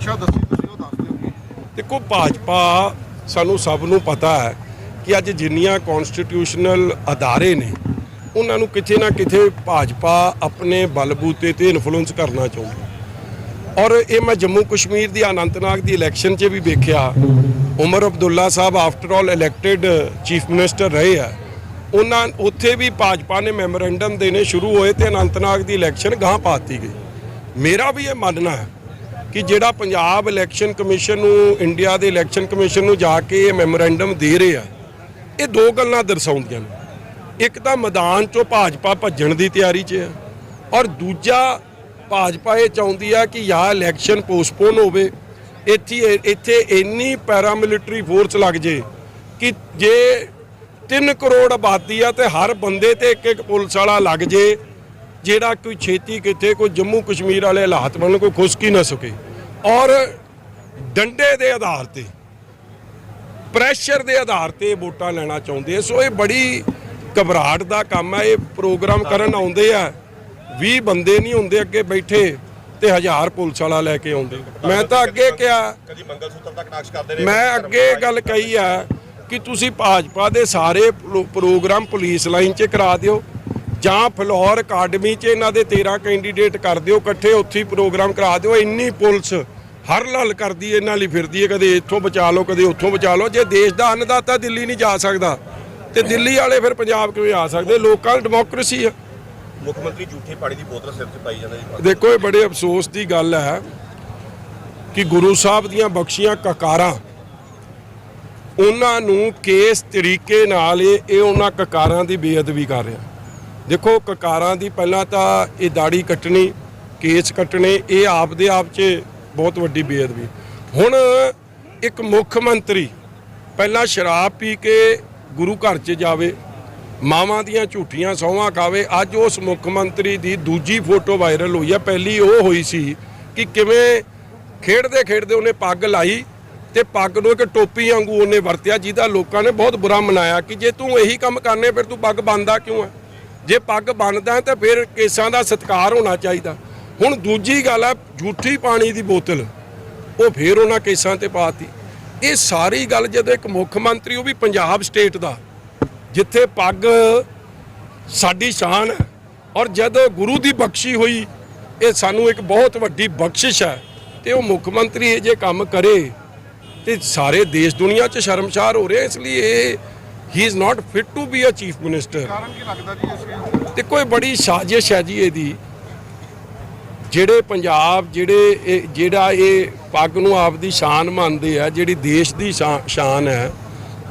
ਮਨਸ਼ਾ ਦੱਸੀ ਤੁਸੀਂ, ਉਹ ਦੱਸ ਦਿਓ। ਦੇਖੋ, ਭਾਜਪਾ ਸਾਨੂੰ ਸਭ ਨੂੰ ਪਤਾ ਹੈ ਕਿ ਅੱਜ ਜਿੰਨੀਆਂ ਕਨਸਟੀਟਿਊਸ਼ਨਲ ਅਦਾਰੇ ਨੇ, ਉਹਨਾਂ ਨੂੰ ਕਿਤੇ ਨਾ ਕਿਤੇ ਭਾਜਪਾ ਆਪਣੇ ਬਲਬੂਤੇ ਤੇ ਇਨਫਲੂਐਂਸ ਕਰਨਾ ਚਾਹੁੰਦੀ ਔਰ ਇਹ ਮੈਂ ਜੰਮੂ ਕਸ਼ਮੀਰ ਦੀ, ਅਨੰਤਨਾਗ ਦੀ ਇਲੈਕਸ਼ਨ 'ਚ ਵੀ ਵੇਖਿਆ। ਉਮਰ ਅਬਦੁੱਲਾ ਸਾਹਿਬ after all elected chief minister ਰਹੇ ਆ। ਉਹਨਾਂ, ਉੱਥੇ ਵੀ ਭਾਜਪਾ ਨੇ ਮੈਮੋਰੈਂਡਮ ਦੇਣੇ ਸ਼ੁਰੂ ਹੋਏ ਤੇ ਅਨੰਤਨਾਗ ਦੀ ਇਲੈਕਸ਼ਨ ਗਾਂ ਪਾਤੀ ਗਈ। ਮੇਰਾ ਵੀ ਇਹ ਮੰਨਣਾ ਹੈ ਕਿ ਜਿਹੜਾ ਪੰਜਾਬ ਇਲੈਕਸ਼ਨ ਕਮਿਸ਼ਨ ਨੂੰ, ਇੰਡੀਆ ਦੇ ਇਲੈਕਸ਼ਨ ਕਮਿਸ਼ਨ ਨੂੰ ਜਾ ਕੇ ਇਹ ਮੈਮੋਰੈਂਡਮ ਦੇ ਰਹੇ ਆ, ਇਹ ਦੋ ਗੱਲਾਂ ਦਰਸਾਉਂਦੀਆਂ ਨੇ। ਇੱਕ ਤਾਂ ਮੈਦਾਨ ਚੋਂ ਭਾਜਪਾ ਭੱਜਣ ਦੀ ਤਿਆਰੀ 'ਚ ਹੈ ਔਰ ਦੂਜਾ ਭਾਜਪਾ ਇਹ ਚਾਹੁੰਦੀ ਆ ਕਿ ਜਾਂ ਇਲੈਕਸ਼ਨ ਪੋਸਟਪੋਨ ਹੋਵੇ, ਇੱਥੇ ਇੱਥੇ ਇੰਨੀ ਪੈਰਾਮਿਲਟਰੀ ਫੋਰਸ ਲੱਗ ਜੇ ਕਿ ਜੇ 3 ਕਰੋੜ ਆਬਾਦੀ ਆ ਤੇ ਹਰ ਬੰਦੇ ਤੇ ਇੱਕ ਇੱਕ ਪੁਲਿਸ ਵਾਲਾ ਲੱਗ ਜੇ ਜਿਹੜਾ ਕੋਈ ਛੇਤੀ ਕਿਤੇ ਕੋਈ ਜੰਮੂ ਕਸ਼ਮੀਰ ਵਾਲੇ ਹਾਲਾਤ ਬਣ ਕੋਈ ਖੁਸ਼ਕੀ ਨਾ ਸਕੇ। ਔਰ ਡੰਡੇ ਦੇ ਆਧਾਰ ਤੇ ਪ੍ਰੈਸ਼ਰ ਦੇ ਆਧਾਰ ਤੇ ਵੋਟਾਂ ਲੈਣਾ ਚਾਹੁੰਦੇ ਆ। ਸੋ ਇਹ ਬੜੀ ਘਬਰਾਹਟ ਦਾ ਕੰਮ ਹੈ ਇਹ ਪ੍ਰੋਗਰਾਮ ਕਰਨ ਆਉਂਦੇ ਆ 20 ਬੰਦੇ ਨਹੀਂ ਹੁੰਦੇ ਅੱਗੇ ਬੈਠੇ ਤੇ ਹਜ਼ਾਰ ਪੁਲਿਸ ਵਾਲਾ ਲੈ ਕੇ ਆਉਂਦੇ। ਮੈਂ ਤਾਂ ਅੱਗੇ ਕਿਹਾ ਕਦੀ ਮੰਗਲ ਸੂਤਰ ਤੱਕ ਨਾਕਸ਼ ਕਰਦੇ ਨੇ ਮੈਂ ਅੱਗੇ ਗੱਲ ਕਹੀ ਆ ਕਿ ਤੁਸੀਂ ਭਾਜਪਾ ਦੇ ਸਾਰੇ ਪ੍ਰੋ- ਪ੍ਰੋਗਰਾਮ ਪੁਲਿਸ ਲਾਈਨ 'ਚ ਕਰਾ ਦਿਓ। ਜਾਂ ਫਲੋਰ ਅਕਾਡਮੀ 'ਚ ਇਹਨਾਂ ਦੇ 13 ਕੈਂਡੀਡੇਟ ਕਰ ਦਿਓ ਇਕੱਠੇ ਉੱਥੇ ਹੀ ਪ੍ਰੋਗਰਾਮ ਕਰਾ ਦਿਓ। ਇੰਨੀ ਪੁਲਿਸ ਹਰ ਲਲ ਕਰਦੀ ਇਹਨਾਂ ਲਈ ਫਿਰਦੀ ਹੈ ਕਦੇ ਇੱਥੋਂ ਬਚਾ ਲਓ ਕਦੇ ਉੱਥੋਂ ਬਚਾ ਲਓ। ਜੇ ਦੇਸ਼ ਦਾ ਅੰਨਦਾਤਾ ਦਿੱਲੀ ਨਹੀਂ ਜਾ ਸਕਦਾ ਤੇ ਦਿੱਲੀ ਵਾਲੇ ਫਿਰ ਪੰਜਾਬ ਕਿਵੇਂ ਆ ਸਕਦੇ? ਲੋਕਾਂ ਦੀ ਡੈਮੋਕ੍ਰੇਸੀ ਆ। ਮੁੱਖ ਮੰਤਰੀ ਝੂਠੀ ਪਾਣੀ ਦੀ ਬੋਤਲ ਸਿਰ 'ਚ ਪਾਈ ਜਾਂਦੇ ਜੀ। ਦੇਖੋ ਇਹ ਬੜੇ ਅਫਸੋਸ ਦੀ ਗੱਲ ਹੈ ਕਿ ਗੁਰੂ ਸਾਹਿਬ ਦੀਆਂ ਬਖਸ਼ੀਆਂ ਕਕਾਰਾਂ ਉਹਨਾਂ ਨੂੰ ਕਿਸ ਤਰੀਕੇ ਨਾਲ ਇਹ ਉਹਨਾਂ ਕਕਾਰਾਂ ਦੀ ਬੇਅਦਬੀ ਕਰ ਰਿਹਾ। ਦੇਖੋ, ਕਕਾਰਾਂ ਦੀ ਪਹਿਲਾਂ ਤਾਂ ਇਹ ਦਾੜੀ ਕੱਟਣੀ, ਕੇਸ ਕੱਟਣੇ, ਇਹ ਆਪ ਦੇ ਆਪ 'ਚ ਬਹੁਤ ਵੱਡੀ ਬੇਅਦਬੀ। ਹੁਣ ਇੱਕ ਮੁੱਖ ਮੰਤਰੀ ਪਹਿਲਾਂ ਸ਼ਰਾਬ ਪੀ ਕੇ ਗੁਰੂ ਘਰ 'ਚ ਜਾਵੇ, ਮਾਵਾਂ ਦੀਆਂ ਝੂਠੀਆਂ ਸੌਵਾਂ ਖਾਵੇ, ਅੱਜ ਉਸ ਮੁੱਖ ਮੰਤਰੀ ਦੀ ਦੂਜੀ ਫੋਟੋ ਵਾਇਰਲ ਹੋਈ ਆ। ਪਹਿਲੀ ਉਹ ਹੋਈ ਸੀ ਕਿ ਕਿਵੇਂ ਖੇਡਦੇ ਖੇਡਦੇ ਉਹਨੇ ਪੱਗ ਲਾਈ ਤੇ ਪੱਗ ਨੂੰ ਇੱਕ ਟੋਪੀ ਵਾਂਗੂ ਉਹਨੇ ਵਰਤਿਆ, ਜਿਹਦਾ ਲੋਕਾਂ ਨੇ ਬਹੁਤ ਬੁਰਾ ਮਨਾਇਆ ਕਿ ਜੇ ਤੂੰ ਇਹੀ ਕੰਮ ਕਰਨੇ, ਫਿਰ ਤੂੰ ਪੱਗ ਬੰਨਦਾ ਕਿਉਂ ਹੈ ਜੇ ਪੱਗ ਬੰਨਦਾ ਤਾਂ ਫਿਰ ਕੇਸਾਂ ਦਾ ਸਤਿਕਾਰ ਹੋਣਾ ਚਾਹੀਦਾ। ਹੁਣ ਦੂਜੀ ਗੱਲ ਹੈ ਝੂਠੀ ਪਾਣੀ ਦੀ ਬੋਤਲ, ਉਹ ਫੇਰ ਉਹਨਾਂ ਕੇਸਾਂ ਤੇ ਪਾਤੀ। ਇਹ ਸਾਰੀ ਗੱਲ ਜਦੋਂ ਇੱਕ ਮੁੱਖ ਮੰਤਰੀ, ਉਹ ਵੀ ਪੰਜਾਬ ਸਟੇਟ ਦਾ, ਜਿੱਥੇ ਪੱਗ ਸਾਡੀ ਸ਼ਾਨ ਹੈ ਔਰ ਜਦ ਗੁਰੂ ਦੀ ਬਖਸ਼ੀ ਹੋਈ, ਇਹ ਸਾਨੂੰ ਇੱਕ ਬਹੁਤ ਵੱਡੀ ਬਖਸ਼ਿਸ਼ ਹੈ ਤੇ ਉਹ ਮੁੱਖ ਮੰਤਰੀ ਇਹ ਜੇ ਕੰਮ ਕਰੇ ਤੇ ਸਾਰੇ ਦੇਸ਼ ਦੁਨੀਆ 'ਚ ਸ਼ਰਮਸ਼ਾਰ ਹੋ ਰਿਹਾ। ਇਸ ਲਈ ਇਹ he is not fit to be a chief minister ਕਾਰਨ ਕੀ ਲੱਗਦਾ ਜੀ ਇਸ ਚੀਜ਼ ਦਾ? ਤੇ ਕੋਈ ਬੜੀ ਸਾਜ਼ਿਸ਼ ਹੈ ਜੀ ਇਹਦੀ। ਜਿਹੜੇ ਪੰਜਾਬ ਜਿਹੜੇ ਇਹ ਜਿਹੜਾ ਇਹ ਪੱਗ ਨੂੰ ਆਪਦੀ ਸ਼ਾਨ ਮੰਨਦੇ ਆ ਜਿਹੜੀ ਦੇਸ਼ ਦੀ ਸ਼ਾਨ ਹੈ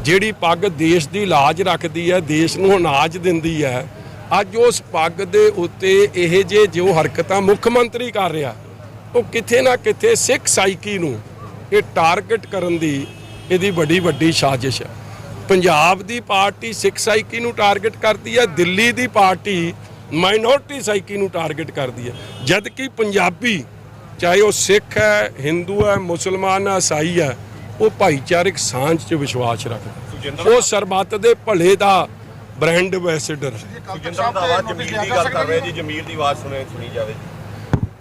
ਜਿਹੜੀ ਪੱਗ ਦੇਸ਼ ਦੀ ਲਾਜ ਰੱਖਦੀ ਹੈ ਦੇਸ਼ ਨੂੰ ਅਨਾਜ ਦਿੰਦੀ ਹੈ ਅੱਜ ਉਸ ਪੱਗ ਦੇ ਉੱਤੇ ਇਹ ਜੇ ਜੋ ਹਰਕਤਾਂ ਮੁੱਖ ਮੰਤਰੀ ਕਰ ਰਿਹਾ ਉਹ ਕਿਥੇ ਨਾ ਕਿਥੇ ਸਿੱਖ ਸਾਈਕੀ ਨੂੰ ਇਹ ਟਾਰਗੇਟ ਕਰਨ ਦੀ ਇਹਦੀ ਵੱਡੀ ਵੱਡੀ ਸਾਜ਼ਿਸ਼ ਹੈ। ਪੰਜਾਬ ਦੀ ਪਾਰਟੀ ਸਿੱਖ ਸਾਈਕੀ ਨੂੰ ਟਾਰਗੇਟ ਕਰਦੀ ਹੈ ਦਿੱਲੀ ਦੀ ਪਾਰਟੀ ਮਾਈਨੋਰਟੀ ਸਾਈਕੀ ਨੂੰ ਟਾਰਗੇਟ ਕਰਦੀ ਹੈ। ਜਦ ਕਿ ਪੰਜਾਬੀ ਚਾਹੇ ਉਹ ਸਿੱਖ ਹੈ ਹਿੰਦੂ ਹੈ ਮੁਸਲਮਾਨ ਹੈ ਈਸਾਈ ਹੈ ਉਹ ਭਾਈਚਾਰਕ ਸਾਂਝ 'ਚ ਵਿਸ਼ਵਾਸ ਰੱਖਦਾ ਉਹ ਸਰਬੱਤ ਦੇ ਭਲੇ ਦਾ ਬ੍ਰਾਂਡ ਐਂਬੈਸਡਰ ਜੇ ਕੱਲ੍ਹ ਤੱਕ ਜਿੰਦਰ ਸਾਹਿਬ ਰੰਧਾਵਾ ਤੇ ਜ਼ਮੀਰ ਨੋਟਿਸ ਦੀ ਲਿਆ ਗੱਲ ਜਾ ਕਰ ਰਹੇ ਸਕਦਾ ਜੀ ਜ਼ਮੀਰ ਦੀ ਆਵਾਜ਼ ਸੁਣੇ ਸੁਣੀ ਜਾਵੇ।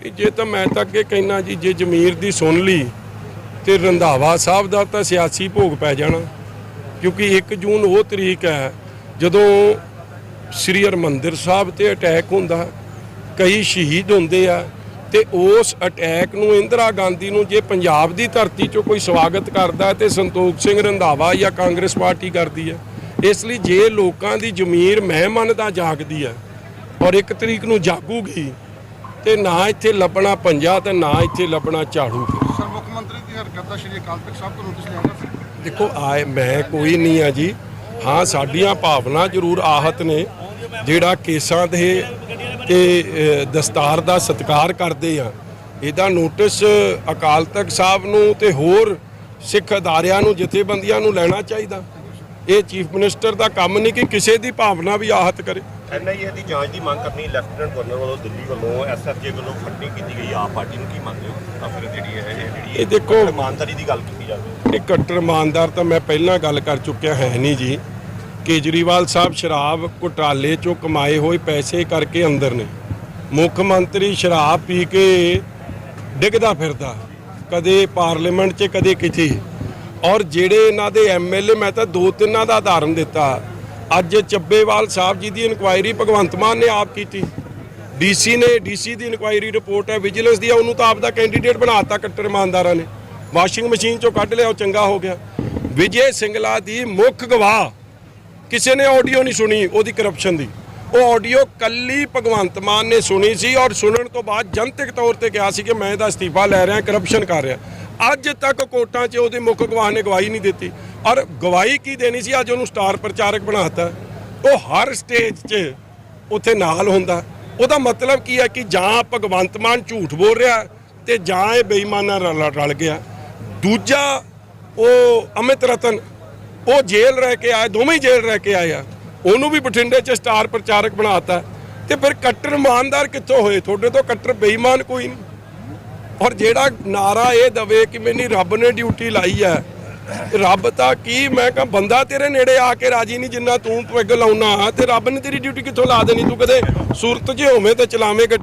ਕਿ ਜੇ ਤਾਂ ਮੈਂ ਤਾਂ ਅੱਗੇ ਕਹਿਣਾ ਜੀ ਜੇ ਜ਼ਮੀਰ ਦੀ ਸੁਣ ਲਈ ਤੇ ਰੰਧਾਵਾ ਸਾਹਿਬ ਦਾ ਤਾਂ ਸਿਆਸੀ ਭੋਗ ਪੈ ਜਾਣਾ। ਕਿਉਂਕਿ 1 ਜੂਨ ਉਹ ਤਰੀਕ ਹੈ ਜਦੋਂ ਸ੍ਰੀ ਹਰਮੰਦਰ ਸਾਹਿਬ ਤੇ ਅਟੈਕ ਹੁੰਦਾ, ਕਈ ਸ਼ਹੀਦ ਹੁੰਦੇ ਆ ਤੇ ਉਸ ਅਟੈਕ ਨੂੰ ਇੰਦਰਾ ਗਾਂਧੀ ਨੂੰ ਜੇ ਪੰਜਾਬ ਦੀ ਧਰਤੀ 'ਚੋਂ ਕੋਈ ਸਵਾਗਤ ਕਰਦਾ ਤੇ ਸੰਤੋਖ ਸਿੰਘ ਰੰਧਾਵਾ ਜਾਂ ਕਾਂਗਰਸ ਪਾਰਟੀ ਕਰਦੀ ਹੈ, ਇਸ ਲਈ ਜੇ ਲੋਕਾਂ ਦੀ ਜ਼ਮੀਰ ਮੈਂ ਮੰਨਦਾ ਜਾਗਦੀ ਹੈ ਔਰ ਇੱਕ ਤਰੀਕ ਨੂੰ ਜਾਗੂਗੀ ਤੇ ਨਾ ਇੱਥੇ ਲੱਭਣਾ ਪੰਜਾ ਤੇ ਨਾ ਇੱਥੇ ਲੱਭਣਾ ਝਾੜੂ। ਸਰ, ਮੁੱਖ ਮੰਤਰੀ ਦੀ ਹਰਕਤ ਦਾ ਸ਼੍ਰੀ ਅਕਾਲ ਤਖਤ ਸਾਹਿਬ ਤੋਂ ਨੋਟਿਸ ਲਿਆਉਂਦਾ ਦੇਖੋ, ਆਏ ਮੈਂ ਕੋਈ ਨਹੀਂ ਆ ਜੀ। ਹਾਂ, ਸਾਡੀਆਂ ਭਾਵਨਾ ਜ਼ਰੂਰ ਆਹਤ ਨੇ, ਜਿਹੜਾ ਕੇਸਾਂ ਦੇ ਤੇ ਦਸਤਾਰ ਦਾ ਸਤਿਕਾਰ ਕਰਦੇ ਆ। ਇਹਦਾ ਨੋਟਿਸ ਅਕਾਲ ਤਖਤ ਸਾਹਿਬ ਨੂੰ ਤੇ ਹੋਰ ਸਿੱਖ ਅਦਾਰਿਆਂ ਨੂੰ, ਜਥੇਬੰਦੀਆਂ ਨੂੰ ਲੈਣਾ ਚਾਹੀਦਾ। ਇਹ ਚੀਫ ਮਿਨਿਸਟਰ ਦਾ ਕੰਮ ਨਹੀਂ ਕਿ ਕਿਸੇ ਦੀ ਭਾਵਨਾ ਵੀ ਆਹਤ ਕਰੇ। ਐਨਆਈਏ ਦੀ ਜਾਂਚ ਦੀ ਮੰਗ ਕਰਨੀ ਲੈਫਟੀਨੈਂਟ ਗਵਰਨਰ ਵੱਲੋਂ ਦਿੱਲੀ ਵੱਲੋਂ ਐਸਐਫਜੇ ਵੱਲੋਂ ਫੰਡਿੰਗ ਕੀਤੀ ਗਈ। ਆਪ ਪਾਰਟੀ ਨੂੰ ਕੀ ਮੰਨਦੇ ਹੋ? ਤਾਂ ਫਿਰ ਜਿਹੜੀ ਹੈ ਇਹ ਜਿਹੜੀ ਇਹ ਦੇਖੋ- ਇਮਾਨਦਾਰੀ ਦੀ ਗੱਲ ਕੀਤੀ ਜਾਵੇ। ਇਹ ਕੱਟੜ ਇਮਾਨਦਾਰ ਤਾਂ ਮੈਂ ਪਹਿਲਾਂ ਗੱਲ ਕਰ ਚੁੱਕਿਆ ਹੈ ਨਹੀਂ ਜੀ। ਕੇਜਰੀਵਾਲ ਸਾਹਿਬ ਸ਼ਰਾਬ ਘੁਟਾਲੇ ਚੋਂ ਕਮਾਏ ਹੋਏ ਪੈਸੇ ਕਰਕੇ ਅੰਦਰ ਨੇ। ਮੁੱਖ ਮੰਤਰੀ ਸ਼ਰਾਬ ਪੀ ਕੇ ਡਿੱਗਦਾ ਫਿਰਦਾ। ਕਦੇ ਪਾਰਲੀਮੈਂਟ 'ਚ ਕਦੇ ਕਿਤੇ। ਔਰ ਜਿਹੜੇ ਇਹਨਾਂ ਦੇ ਐਮਐਲਏ ਮੈਂ ਤਾਂ ਦੋ ਤਿੰਨਾਂ ਦਾ ਉਦਾਹਰਨ ਦਿੱਤਾ। ਅੱਜ ਚੱਬੇਵਾਲ ਸਾਹਿਬ ਜੀ ਦੀ ਇਨਕੁਆਇਰੀ ਭਗਵੰਤ ਮਾਨ ਨੇ ਆਪ ਕੀਤੀ। ਡੀਸੀ ਨੇ ਡੀਸੀ ਦੀ ਇਨਕੁਆਇਰੀ ਰਿਪੋਰਟ ਹੈ ਵਿਜੀਲੈਂਸ ਦੀ ਹੈ, ਉਹਨੂੰ ਤਾਂ ਆਪ ਦਾ ਕੈਂਡੀਡੇਟ ਬਣਾਤਾ ਕੱਟਰ ਇਮਾਨਦਾਰਾਂ ਨੇ। ਵਾਸ਼ਿੰਗ ਮਸ਼ੀਨ ਚੋਂ ਕੱਢ ਲਿਆ ਉਹ ਚੰਗਾ ਹੋ ਗਿਆ। ਵਿਜੇ ਸਿੰਗਲਾ ਦੀ ਮੁੱਖ ਗਵਾਹ ਕਿਸੇ ਨੇ ਆਡੀਓ ਨਹੀਂ ਸੁਣੀ ਉਹਦੀ ਕਰਪਸ਼ਨ ਦੀ। ਉਹ ਆਡੀਓ ਕੱਲੀ ਭਗਵੰਤ ਮਾਨ ਨੇ ਸੁਣੀ ਸੀ ਔਰ ਸੁਣਨ ਤੋਂ ਬਾਅਦ ਜਨਤਕ ਤੌਰ ਤੇ ਕਿਹਾ ਸੀ ਕਿ ਮੈਂ ਇਹਦਾ ਅਸਤੀਫਾ ਲੈ ਰਿਹਾ ਕਰਪਸ਼ਨ ਕਰ ਰਿਹਾ। ਅੱਜ ਤੱਕ ਕੋਰਟਾਂ 'ਚ ਉਹਦੇ ਮੁੱਖ ਗਵਾਹ ਨੇ ਗਵਾਹੀ ਨਹੀਂ ਦਿੱਤੀ। ਔਰ ਗਵਾਹੀ ਕੀ ਦੇਣੀ ਸੀ? ਅੱਜ ਉਹਨੂੰ ਸਟਾਰ ਪ੍ਰਚਾਰਕ ਬਣਾਤਾ। ਉਹ ਹਰ ਸਟੇਜ 'ਚ ਉੱਥੇ ਨਾਲ ਹੁੰਦਾ। ਉਹਦਾ ਮਤਲਬ ਕੀ ਹੈ ਕਿ ਜਾਂ ਭਗਵੰਤ ਮਾਨ ਝੂਠ ਬੋਲ ਰਿਹਾ ਤੇ ਜਾਂ ਇਹ ਬੇਈਮਾਨਾਂ ਨਾਲ ਰਲ- ਰਲ ਗਿਆ। ਦੂਜਾ ਉਹ ਅਮਿਤ ਰਤਨ, ਉਹ ਜੇਲ੍ਹ ਰਹਿ ਕੇ ਆਏ ਦੋਵੇਂ ਜੇਲ੍ਹ ਰਹਿ ਕੇ ਆਏ ਆ। ਉਹਨੂੰ ਵੀ ਬਠਿੰਡੇ 'ਚ ਸਟਾਰ ਪ੍ਰਚਾਰਕ ਬਣਾਤਾ। ਤੇ ਫਿਰ ਕੱਟਰ ਇਮਾਨਦਾਰ ਕਿੱਥੋਂ ਹੋਏ? ਤੁਹਾਡੇ ਤੋਂ ਕੱਟਰ ਬੇਈਮਾਨ ਕੋਈ ਨਹੀਂ। ਔਰ ਜਿਹੜਾ ਨਾਰਾ ਇਹ ਦਵੇ ਕਿ ਮੈਨੂੰ ਰੱਬ ਨੇ ਡਿਊਟੀ ਲਾਈ ਹੈ ਰੱਬ ਤਾਂ ਕੀ, ਮੈਂ ਕਹਾਂ ਬੰਦਾ ਤੇਰੇ ਨੇੜੇ ਆ ਕੇ ਰਾਜੀ ਨਹੀਂ, ਜਿੰਨਾ ਤੂੰ ਪੈਗ ਲਾਉਣਾ ਤੇ ਰੱਬ ਨੇ ਤੇਰੀ ਡਿਊਟੀ ਕਿੱਥੋਂ ਲਾ ਦੇਣੀ? ਤੂੰ ਕਦੇ ਸੂਰਤ 'ਚ ਹੋਵੇਂ ਤੇ ਚਲਾਵੇਂ ਗੱਡੀ